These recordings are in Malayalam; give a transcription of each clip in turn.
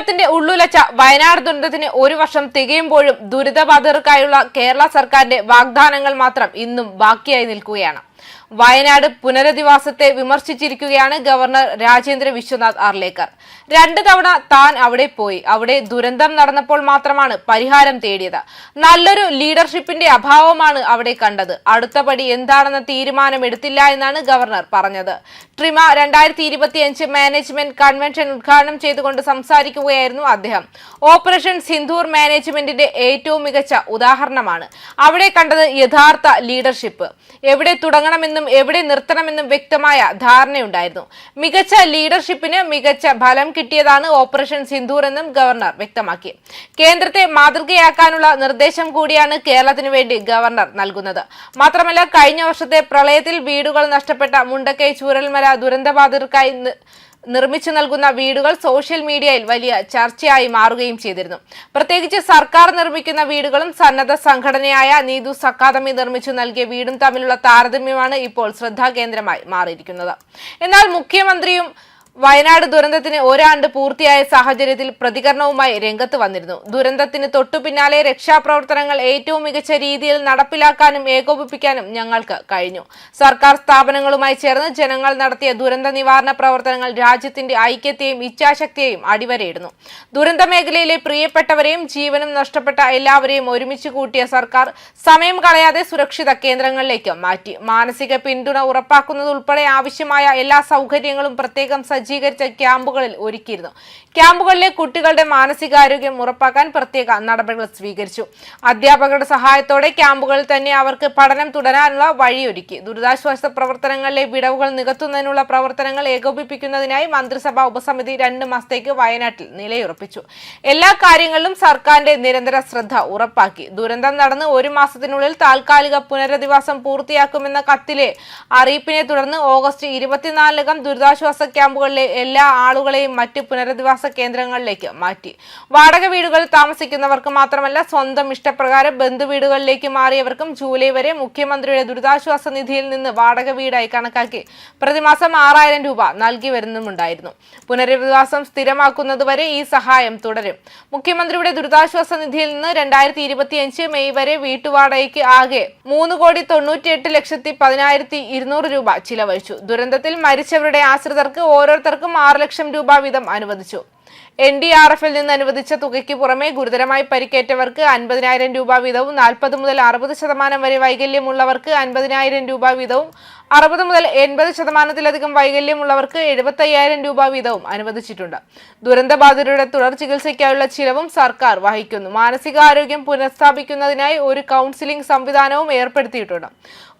കേരളത്തിന്റെ ഉള്ളുലച്ച വയനാട് ദുരന്തത്തിന് ഒരു വർഷം തികയുമ്പോഴും ദുരിതബാധിതർക്കായുള്ള കേരള സർക്കാരിന്റെ വാഗ്ദാനങ്ങൾ മാത്രം ഇന്നും ബാക്കിയായി നിൽക്കുകയാണ്. വയനാട് പുനരധിവാസത്തെ വിമർശിച്ചിരിക്കുകയാണ് ഗവർണർ രാജേന്ദ്ര വിശ്വനാഥ് ആർലേക്കർ. രണ്ട് തവണ താൻ അവിടെ പോയി. അവിടെ ദുരന്തം നടന്നപ്പോൾ മാത്രമാണ് പരിഹാരം തേടിയത്. നല്ലൊരു ലീഡർഷിപ്പിന്റെ അഭാവമാണ് അവിടെ കണ്ടത്. അടുത്ത പടി എന്താണെന്ന തീരുമാനം എടുത്തില്ല എന്നാണ് ഗവർണർ പറഞ്ഞത്. ട്രിമ രണ്ടായിരത്തി ഇരുപത്തിയഞ്ച് മാനേജ്മെന്റ് കൺവെൻഷൻ ഉദ്ഘാടനം ചെയ്തുകൊണ്ട് സംസാരിക്കുകയായിരുന്നു അദ്ദേഹം. ഓപ്പറേഷൻ സിന്ധൂർ മാനേജ്മെന്റിന്റെ ഏറ്റവും മികച്ച ഉദാഹരണമാണ്. അവിടെ കണ്ടത് യഥാർത്ഥ ലീഡർഷിപ്പ്. എവിടെ തുടങ്ങണമെന്നും എവിടെ നിർത്തണമെന്നും വ്യക്തമായ ധാരണയുണ്ടായിരുന്നു. മികച്ച ലീഡർഷിപ്പിന് മികച്ച ഫലം കിട്ടിയതാണ് ഓപ്പറേഷൻ സിന്ധൂർ എന്നും ഗവർണർ വ്യക്തമാക്കി. കേന്ദ്രത്തെ മാതൃകയാക്കാനുള്ള നിർദ്ദേശം കൂടിയാണ് കേരളത്തിന് വേണ്ടി ഗവർണർ നൽകുന്നത്. മാത്രമല്ല കഴിഞ്ഞ വർഷത്തെ പ്രളയത്തിൽ വീടുകൾ നഷ്ടപ്പെട്ട മുണ്ടക്കൈ ചൂരൽമല ദുരന്തബാധിതർക്കായി നിർമ്മിച്ചു നൽകുന്ന വീടുകൾ സോഷ്യൽ മീഡിയയിൽ വലിയ ചർച്ചയായി മാറുകയും ചെയ്തിരുന്നു. പ്രത്യേകിച്ച് സർക്കാർ നിർമ്മിക്കുന്ന വീടുകളും സന്നദ്ധ സംഘടനയായ നീതു അക്കാദമി നിർമ്മിച്ചു നൽകിയ വീടും തമ്മിലുള്ള താരതമ്യമാണ് ഇപ്പോൾ ശ്രദ്ധാകേന്ദ്രമായി മാറിയിരിക്കുന്നത്. എന്നാൽ മുഖ്യമന്ത്രിയും വയനാട് ദുരന്തത്തിന് ഒരാണ്ട് പൂർത്തിയായ സാഹചര്യത്തിൽ പ്രതികരണവുമായി രംഗത്ത് വന്നിരുന്നു. ദുരന്തത്തിന് തൊട്ടു പിന്നാലെ രക്ഷാപ്രവർത്തനങ്ങൾ ഏറ്റവും മികച്ച രീതിയിൽ നടപ്പിലാക്കാനും ഏകോപിപ്പിക്കാനും ഞങ്ങൾക്ക് കഴിഞ്ഞു. സർക്കാർ സ്ഥാപനങ്ങളുമായി ചേർന്ന് ജനങ്ങൾ നടത്തിയ ദുരന്ത നിവാരണ പ്രവർത്തനങ്ങൾ രാജ്യത്തിന്റെ ഐക്യത്തെയും ഇച്ഛാശക്തിയെയും അടിവരയിടുന്നു. ദുരന്ത മേഖലയിലെ പ്രിയപ്പെട്ടവരെയും ജീവനും നഷ്ടപ്പെട്ട എല്ലാവരെയും ഒരുമിച്ച് കൂട്ടിയ സർക്കാർ സമയം കളയാതെ സുരക്ഷിത കേന്ദ്രങ്ങളിലേക്ക് മാറ്റി. മാനസിക പിന്തുണ ഉറപ്പാക്കുന്നതുൾപ്പെടെ ആവശ്യമായ എല്ലാ സൗകര്യങ്ങളും പ്രത്യേകം സജ്ജീകരിച്ച ക്യാമ്പുകളിൽ ഒരുക്കിയിരുന്നു. ക്യാമ്പുകളിലെ കുട്ടികളുടെ മാനസികാരോഗ്യം ഉറപ്പാക്കാൻ പ്രത്യേക നടപടികൾ സ്വീകരിച്ചു. അധ്യാപകരുടെ സഹായത്തോടെ ക്യാമ്പുകളിൽ തന്നെ അവർക്ക് പഠനം തുടരാനുള്ള വഴിയൊരുക്കി. ദുരിതാശ്വാസ പ്രവർത്തനങ്ങളിലെ വിടവുകൾ നികത്തുന്നതിനുള്ള പ്രവർത്തനങ്ങൾ ഏകോപിപ്പിക്കുന്നതിനായി മന്ത്രിസഭാ ഉപസമിതി രണ്ട് മാസത്തേക്ക് വയനാട്ടിൽ നിലയുറപ്പിച്ചു. എല്ലാ കാര്യങ്ങളിലും സർക്കാരിന്റെ നിരന്തര ശ്രദ്ധ ഉറപ്പാക്കി. ദുരന്തം നടന്ന് ഒരു മാസത്തിനുള്ളിൽ താൽക്കാലിക പുനരധിവാസം പൂർത്തിയാക്കുമെന്ന കത്തിലെ അറിയിപ്പിനെ തുടർന്ന് ഓഗസ്റ്റ് ഇരുപത്തിനാലിനകം ദുരിതാശ്വാസ ക്യാമ്പുകളിലെ എല്ലാ ആളുകളെയും മറ്റ് പുനരധിവാസ കേന്ദ്രങ്ങളിലേക്ക് മാറ്റി. വാടക വീടുകളിൽ താമസിക്കുന്നവർക്ക് മാത്രമല്ല സ്വന്തം ഇഷ്ടപ്രകാരം ബന്ധുവീടുകളിലേക്ക് മാറിയവർക്കും ജൂലൈ വരെ മുഖ്യമന്ത്രിയുടെ ദുരിതാശ്വാസ നിധിയിൽ നിന്ന് വാടക വീടായി കണക്കാക്കി പ്രതിമാസം ആറായിരം രൂപ നൽകി വരുന്നുമുണ്ടായിരുന്നു. പുനരധിവാസം സ്ഥിരമാക്കുന്നതുവരെ ഈ സഹായം തുടരും. മുഖ്യമന്ത്രിയുടെ ദുരിതാശ്വാസ നിധിയിൽ നിന്ന് രണ്ടായിരത്തി ഇരുപത്തിയഞ്ച് മെയ് വരെ വീട്ടുവാടകയ്ക്ക് ആകെ മൂന്ന് കോടി തൊണ്ണൂറ്റിയെട്ട് ലക്ഷത്തി പതിനായിരത്തി ഇരുന്നൂറ് രൂപ ചിലവഴിച്ചു. ദുരന്തത്തിൽ മരിച്ചവരുടെ ആശ്രിതർക്ക് ഓരോരുത്തർക്കും ആറ് ലക്ഷം രൂപ വീതം അനുവദിച്ചു. എൻ ഡി ആർ എഫിൽ നിന്ന് അനുവദിച്ച തുകയ്ക്ക് പുറമെ ഗുരുതരമായി പരിക്കേറ്റവർക്ക് അൻപതിനായിരം രൂപ വീതവും നാൽപ്പത് മുതൽ അറുപത് ശതമാനം വരെ വൈകല്യമുള്ളവർക്ക് അൻപതിനായിരം രൂപ വീതവും അറുപത് മുതൽ എൺപത് ശതമാനത്തിലധികം വൈകല്യമുള്ളവർക്ക് എഴുപത്തയ്യായിരം രൂപ വീതവും അനുവദിച്ചിട്ടുണ്ട്. ദുരന്തബാധിതരുടെ തുടർ ചികിത്സയ്ക്കായുള്ള ചിലവും സർക്കാർ വഹിക്കുന്നു. മാനസികാരോഗ്യം പുനഃസ്ഥാപിക്കുന്നതിനായി ഒരു കൗൺസിലിംഗ് സംവിധാനവും ഏർപ്പെടുത്തിയിട്ടുണ്ട്.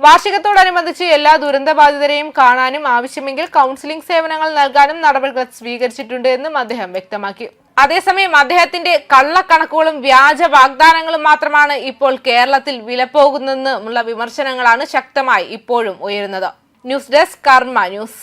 വാർഷികത്തോടനുബന്ധിച്ച് എല്ലാ ദുരന്തബാധിതരെയും കാണാനും ആവശ്യമെങ്കിൽ കൗൺസിലിംഗ് സേവനങ്ങൾ നൽകാനും നടപടികൾ സ്വീകരിച്ചിട്ടുണ്ട് എന്നും അദ്ദേഹം വ്യക്തമാക്കി. അതേസമയം അദ്ദേഹത്തിന്റെ കള്ളക്കണക്കുകളും വ്യാജ വാഗ്ദാനങ്ങളും മാത്രമാണ് ഇപ്പോൾ കേരളത്തിൽ വിലപ്പോകുന്നതെന്നുള്ള വിമർശനങ്ങളാണ് ശക്തമായി ഇപ്പോഴും ഉയരുന്നത്. News desk Karma news.